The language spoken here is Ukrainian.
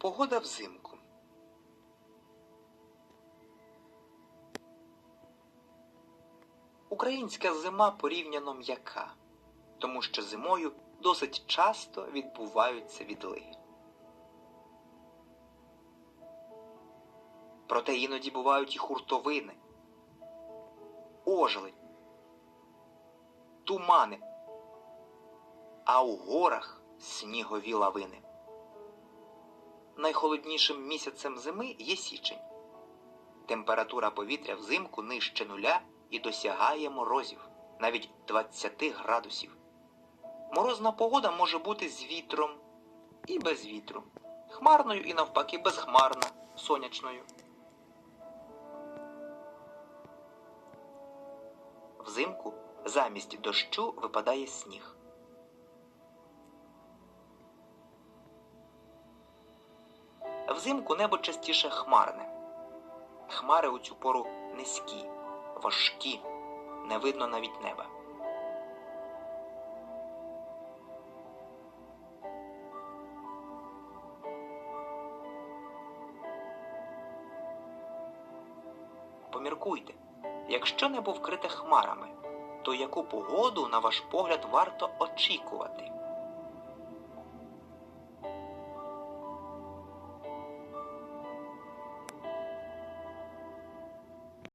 Погода взимку. Українська зима порівняно м'яка, тому що зимою досить часто відбуваються відлиги. Проте іноді бувають і хуртовини, ожеледь, тумани, а у горах снігові лавини. Найхолоднішим місяцем зими є січень. Температура повітря взимку нижче нуля і досягає морозів, навіть 20 градусів. Морозна погода може бути з вітром і без вітру, хмарною і навпаки безхмарна, сонячною. Взимку замість дощу випадає сніг. Взимку небо частіше хмарне. Хмари у цю пору низькі, важкі, не видно навіть неба. Поміркуйте, якщо небо вкрите хмарами, то яку погоду, на ваш погляд, варто очікувати?